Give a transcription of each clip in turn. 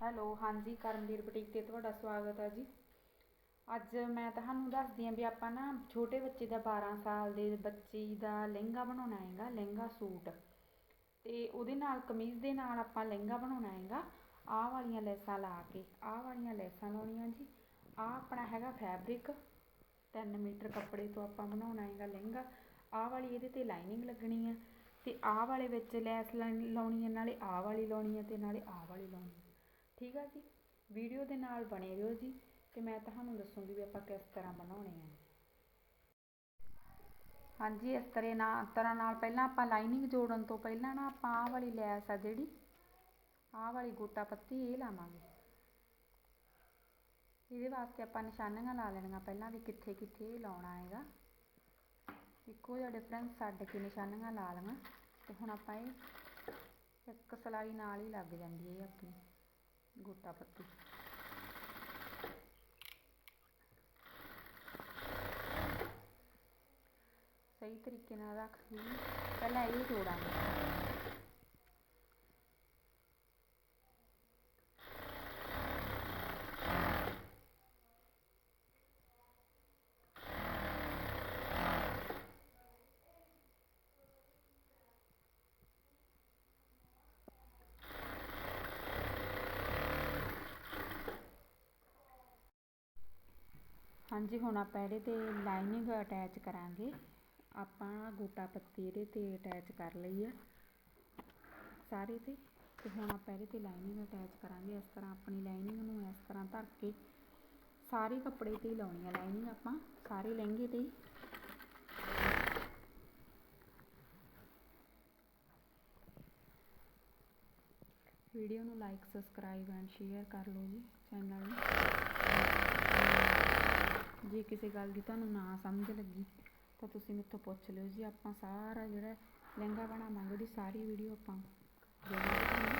Hello, ਹਾਂਜੀ, Karamvir boutique ਤੇ ਤੁਹਾਡਾ ਸਵਾਗਤ ਹੈ ਜੀ। ਅੱਜ ਮੈਂ ਤੁਹਾਨੂੰ ਦੱਸਦੀ ਹਾਂ ਵੀ ਆਪਾਂ ਨਾ ਛੋਟੇ ਬੱਚੇ ਦਾ 12 ਸਾਲ ਦੇ ਬੱਚੇ ਦਾ ਲਹਿੰਗਾ ਬਣਾਉਣਾ ਹੈਗਾ, ਲਹਿੰਗਾ ਸੂਟ। ਤੇ ਉਹਦੇ ਨਾਲ, ਕਮੀਜ਼ ਦੇ ਨਾਲ ਆਪਾਂ ਲਹਿੰਗਾ ਬਣਾਉਣਾ ਹੈਗਾ। ਆਹ ਵਾਲੀਆਂ ਲੈਸਾਂ ਲਾ ਕੇ, ਆਹ ਵਾਲੀਆਂ ਲੈਸਾਂ ਲਾਉਣੀਆਂ ਜੀ। ਆਹ ਆਪਣਾ ਹੈਗਾ ਫੈਬਰਿਕ 3 ਮੀਟਰ ਕੱਪੜੇ ਤੋਂ ਆਪਾਂ ਬਣਾਉਣਾ ਹੈਗਾ ਲਹਿੰਗਾ। ਆਹ ਵਾਲੀ ਇਹਦੇ ਤੇ ਲਾਈਨਿੰਗ ਲੱਗਣੀ ਆ। ਤੇ ਆਹ ਵਾਲੇ ਵਿੱਚ ਲੈਸ ਲਾਉਣੀ ਹੈ, ਨਾਲੇ ਆਹ ਵਾਲੀ ਲਾਉਣੀ ਹੈ ਤੇ ਨਾਲੇ ਆਹ ਵਾਲੀ ਲਾਉਣੀ ਠੀਕ ਆ ਜੀ? ਵੀਡੀਓ ਦੇ ਨਾਲ ਬਣੇ ਰਹੋ ਜੀ ਤੇ ਮੈਂ ਤੁਹਾਨੂੰ ਦੱਸੂਗੀ ਵੀ ਆਪਾਂ ਕਿਸ ਤਰ੍ਹਾਂ ਬਣਾਉਣੇ ਆ। ਹਾਂਜੀ, ਇਸ ਤਰ੍ਹਾਂ ਨਾਲ ਤਰ੍ਹਾਂ ਨਾਲ ਪਹਿਲਾਂ ਆਪਾਂ ਲਾਈਨਿੰਗ ਜੋੜਨ ਤੋਂ ਪਹਿਲਾਂ ਨਾ ਆਪਾਂ ਆਹ ਵਾਲੀ ਲੈਸ ਆ ਜਿਹੜੀ, ਆਹ ਵਾਲੀ ਗੋਟਾ ਪੱਤੀ ਇਹ ਲਾਵਾਂਗੇ। ਇਹਦੇ ਵਾਸਤੇ ਆਪਾਂ ਨਿਸ਼ਾਨੀਆਂ ਲਾ ਲੈਣੀਆਂ ਪਹਿਲਾਂ ਵੀ ਕਿੱਥੇ ਕਿੱਥੇ ਲਾਉਣਾ ਹੈਗਾ। ਇੱਕੋ ਜਿਹਾ ਡਿਫਰੈਂਸ ਛੱਡ ਕੇ ਨਿਸ਼ਾਨੀਆਂ ਲਾ ਲਵਾਂ ਤੇ ਹੁਣ ਆਪਾਂ ਇਹ ਇੱਕ ਸਲਾਈ ਨਾਲ ਹੀ ਲੱਗ ਜਾਂਦੀ ਹੈ ਆਪਣੀ। ਗੋਟਾ ਪੱਤੀ। ਸਹੀ ਤਰੀਕੇ ਨਾਲ ਰੱਖ ਪਹਿਲਾਂ ਇਹ ਜੋੜਾਂਗੇ। ਹਾਂਜੀ, ਹੁਣ ਆਪਾਂ ਇਹਦੇ ਤੇ ਲਾਈਨਿੰਗ ਅਟੈਚ ਕਰਾਂਗੇ। ਆਪਾਂ ਗੋਟਾ ਪੱਤੀ ਇਹਦੇ ਤੇ ਅਟੈਚ ਕਰ ਲਈ ਆ। ਸਾਰੇ ਤੇ ਤੇ ਹੁਣ ਆਪਾਂ ਇਹਦੇ ਤੇ ਲਾਈਨਿੰਗ ਅਟੈਚ ਕਰਾਂਗੇ। ਇਸ ਤਰ੍ਹਾਂ ਆਪਣੀ ਲਾਈਨਿੰਗ ਨੂੰ ਇਸ ਤਰ੍ਹਾਂ ਧਰ ਕੇ ਸਾਰੇ ਕੱਪੜੇ ਤੇ ਹੀ ਲਾਉਣੀ ਆ ਲਾਈਨਿੰਗ ਆਪਾਂ, ਸਾਰੇ ਲਹਿੰਗੇ ਤੇ ਹੀ। ਵੀਡੀਓ ਨੂੰ ਲਾਈਕ ਸਬਸਕ੍ਰਾਈਬ ਐਂਡ ਸ਼ੇਅਰ ਕਰ ਲਓ ਜੀ ਚੈਨਲ ਨੂੰ। ਜੇ ਕਿਸੇ ਗੱਲ ਦੀ ਤੁਹਾਨੂੰ ਨਾ ਸਮਝ ਲੱਗੀ, ਤਾਂ ਤੁਸੀਂ ਮੇਥੋਂ ਪੁੱਛ ਲਿਓ ਜੀ। ਆਪਾਂ ਸਾਰਾ ਜਿਹੜਾ ਲਹਿੰਗਾ ਬਣਾਵਾਂਗੇ ਉਹਦੀ ਸਾਰੀ ਵੀਡੀਓ ਆਪਾਂ ਦੇਵਾਂਗੇ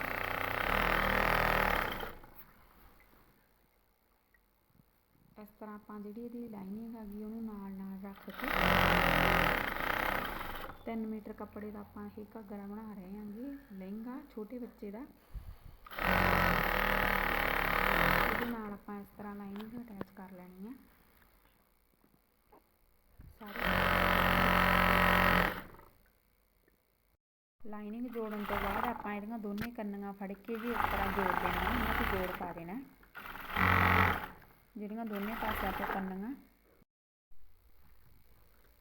ਇਸ ਤਰ੍ਹਾਂ ਆਪਾਂ ਜਿਹੜੀ ਇਹਦੀ ਲਾਈਨਿੰਗ ਹੈਗੀ, ਉਹਨੂੰ ਨਾਲ ਨਾਲ ਰੱਖ ਕੇ 3 ਮੀਟਰ ਕੱਪੜੇ ਦਾ ਆਪਾਂ ਇਹ ਘੱਗਰਾ ਬਣਾ ਰਹੇ ਹਾਂਗੇ। ਲਹਿੰਗਾ, ਛੋਟੇ ਬੱਚੇ ਦਾ। ਇਹਦੇ ਨਾਲ ਆਪਾਂ ਇਸ ਤਰ੍ਹਾਂ ਲਾਈਨਿੰਗ ਅਟੈਚ ਕਰ ਲੈਣੀ ਹੈ ਆ ਲਾਈਨਿੰਗ ਜੋੜਨ ਤੋਂ ਬਾਅਦ ਆਪਾਂ ਇਹਦੀਆਂ ਦੋਨੇ ਕੰਨੀਆਂ ਫੜ ਕੇ ਜੀ ਇਸ ਤਰ੍ਹਾਂ ਜੋੜ ਦੇਣਾ ਇਹਨਾਂ ਤੇ ਜੋੜ ਪਾ ਦੇਣਾ। ਜਿਹੜੀਆਂ ਦੋਨੇ ਪਾਸਿਆਂ ਆਪਾਂ ਕੰਨੀਆਂ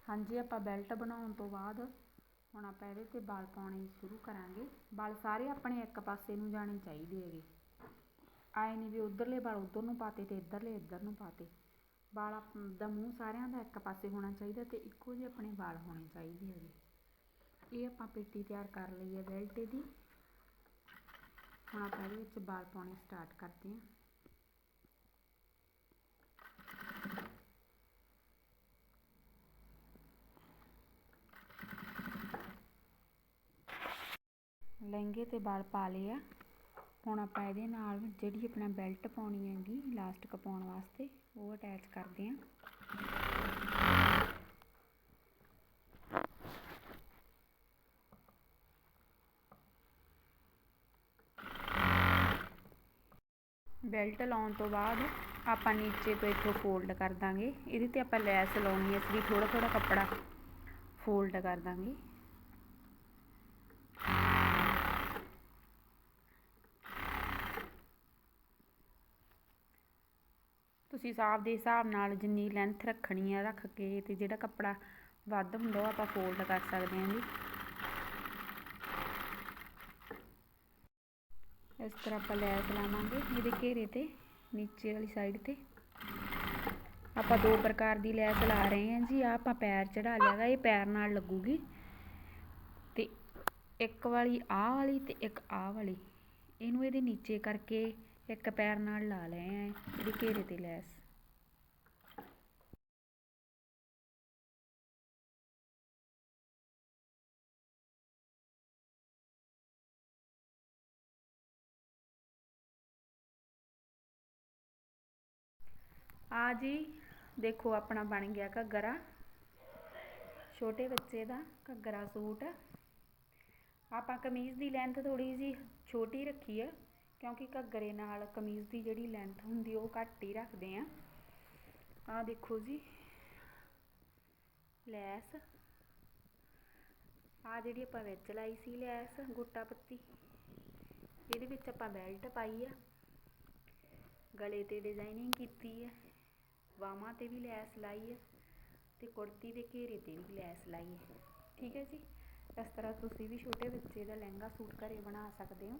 ਹਾਂਜੀ, ਆਪਾਂ ਬੈਲਟ ਬਣਾਉਣ ਤੋਂ ਬਾਅਦ ਹੁਣ ਆਪਾਂ ਇਹਦੇ ਤੇ ਬਲ ਪਾਉਣੇ ਸ਼ੁਰੂ ਕਰਾਂਗੇ। ਬਲ ਸਾਰੇ ਆਪਣੇ ਇੱਕ ਪਾਸੇ ਨੂੰ ਜਾਣੇ ਚਾਹੀਦੇ ਹੈਗੇ। ਆਏ ਨਹੀਂ ਵੀ ਉਧਰਲੇ ਬਲ ਉਧਰ ਨੂੰ ਪਾਤੇ ਤੇ ਇੱਧਰਲੇ ਇੱਧਰ ਨੂੰ ਪਾਤੇ। ਵਾਲ ਦਾ ਮੂੰਹ ਸਾਰਿਆਂ ਦਾ ਇੱਕ ਪਾਸੇ ਹੋਣਾ ਚਾਹੀਦਾ ਤੇ ਇੱਕੋ ਜਿਹੇ ਆਪਣੇ ਵਾਲ ਹੋਣੇ ਚਾਹੀਦੇ ਹੈਗੇ ਇਹ ਆਪਾਂ ਪੇਟੀ ਤਿਆਰ ਕਰ ਲਈ ਹੈ ਬੈਲਟ ਦੀ ਹੁਣ ਆਪਾਂ ਇਹਦੇ ਵਿੱਚ ਵਾਲ ਪਾਉਣੇ ਸਟਾਰਟ ਕਰਦੇ ਹਾਂ। ਲਹਿੰਗੇ ਤੇ ਵਾਲ ਪਾ ਲਏ ਆ। ਹੁਣ ਆਪਾਂ ਇਹਦੇ ਨਾਲ ਜਿਹੜੀ ਆਪਣਾ ਬੈਲਟ ਪਾਉਣੀ ਹੈਗੀ ਇਲਾਸਟਿਕ ਪਾਉਣ ਵਾਸਤੇ, ਉਹ ਅਟੈਚ ਕਰਦੇ ਆਂ ਬੈਲਟ ਲਾਉਣ ਤੋਂ ਬਾਅਦ ਆਪਾਂ ਨੀਚੇ ਤੋਂ ਇੱਥੋਂ ਫੋਲਡ ਕਰ ਦਾਂਗੇ। ਇਹਦੇ ਤੇ ਆਪਾਂ ਲੈਸ ਲਾਉਣੀ ਹੈ, ਇਸ ਲਈ ਥੋੜਾ ਥੋੜਾ ਕੱਪੜਾ ਫੋਲਡ ਕਰ ਦਾਂਗੇ। ਤੁਸੀਂ ਸਾਫ਼ ਦੇ ਹਿਸਾਬ ਨਾਲ ਜਿੰਨੀ ਲੈਂਥ ਰੱਖਣੀ ਹੈ ਰੱਖ ਕੇ ਤੇ ਜਿਹੜਾ ਕੱਪੜਾ ਵੱਧ ਹੁੰਦਾ ਉਹ ਆਪਾਂ ਫੋਲਡ ਕਰ ਸਕਦੇ ਹਾਂ ਜੀ। ਇਸ ਤਰ੍ਹਾਂ ਆਪਾਂ ਲੈਸ ਲਾਵਾਂਗੇ ਇਹਦੇ ਘੇਰੇ ਤੇ, ਨੀਚੇ ਵਾਲੀ ਸਾਈਡ ਤੇ। ਆਪਾਂ ਦੋ ਪ੍ਰਕਾਰ ਦੀ ਲੈਸ ਲਾ ਰਹੇ ਹਾਂ ਜੀ ਆ ਆਪਾਂ ਪੈਰ ਚੜਾ ਲਿਆਗਾ ਇਹ ਪੈਰ ਨਾਲ ਲੱਗੂਗੀ। ਤੇ ਇੱਕ ਵਾਲੀ ਆਹ ਵਾਲੀ ਤੇ ਇੱਕ ਆਹ ਵਾਲੀ। ਇਹਨੂੰ ਇਹਦੇ ਨੀਚੇ ਕਰਕੇ ਇੱਕ ਪੈਰ ਨਾਲ ਲਾ ਲਏ ਆ ਇਹਦੇ ਘੇਰੇ ਤੇ ਲੈਸ। ਆ ਜੀ, ਦੇਖੋ ਆਪਣਾ ਬਣ ਗਿਆ ਘੱਗਰਾ। ਛੋਟੇ ਬੱਚੇ ਦਾ ਘੱਗਰਾ ਸੂਟ। ਆਪਾਂ ਕਮੀਜ਼ ਦੀ ਲੈਂਥ ਥੋੜੀ ਜੀ ਛੋਟੀ ਰੱਖੀ ਹੈ ਕਿਉਂਕਿ ਘੱਗਰੇ ਨਾਲ ਕਮੀਜ਼ ਦੀ ਜਿਹੜੀ ਲੈਂਥ ਹੁੰਦੀ ਉਹ ਘੱਟ ਹੀ ਰੱਖਦੇ ਹਾਂ ਆਹ ਦੇਖੋ ਜੀ, ਲੈਸ। ਆ ਜਿਹੜੀ ਆਪਾਂ ਵਿੱਚ ਲਾਈ ਸੀ ਲੈਸ, ਗੋਟਾ ਪੱਤੀ, ਇਹਦੇ ਵਿੱਚ ਆਪਾਂ ਬੈਲਟ ਪਾਈ ਆ। ਗਲੇ ਤੇ ਡਿਜ਼ਾਈਨਿੰਗ ਕੀਤੀ ਹੈ ਬਾਹਾਂ ਤੇ ਵੀ ਲੈਸ ਲਾਈ ਹੈ ਤੇ ਕੁੜਤੀ ਦੇ ਘੇਰੇ ਤੇ ਵੀ ਲੈਸ ਲਾਈ ਹੈ ਠੀਕ ਹੈ ਜੀ? ਇਸ ਤਰ੍ਹਾਂ ਤੁਸੀਂ ਵੀ ਛੋਟੇ ਬੱਚੇ ਦਾ ਲਹਿੰਗਾ ਸੂਟ ਘਰੇ ਬਣਾ ਸਕਦੇ ਹੋ।